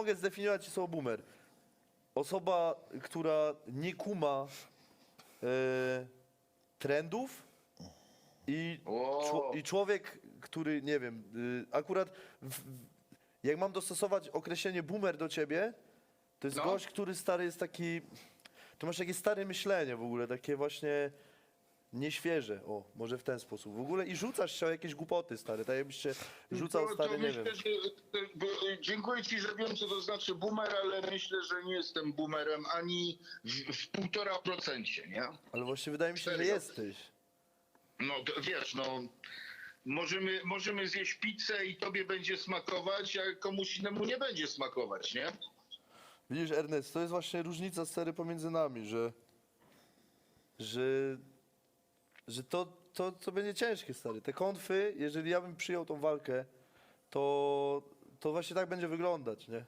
mogę zdefiniować ci słowo boomer. Osoba, która nie kuma e, trendów i, czło- i człowiek, który, nie wiem, y, akurat w, w, jak mam dostosować określenie boomer do ciebie, to jest No. gość, który stary jest taki, to masz takie stare myślenie w ogóle, takie właśnie nieświeże, o, może w ten sposób. W ogóle i rzucasz się o jakieś głupoty, stary, tak jakbyś się rzucał, to, stary, to nie wiem. Że, bo, dziękuję ci, że wiem, co to znaczy boomer, ale myślę, że nie jestem boomerem ani w, w półtora procencie, nie? Ale właśnie wydaje mi się, że Serio? jesteś. No to wiesz, no możemy, możemy zjeść pizzę i tobie będzie smakować, a komuś innemu nie będzie smakować, nie? Widzisz, Ernest, to jest właśnie różnica stary pomiędzy nami, że że, że to, to, to będzie ciężkie, stary. Te konfy, jeżeli ja bym przyjął tą walkę, to, to właśnie tak będzie wyglądać, nie?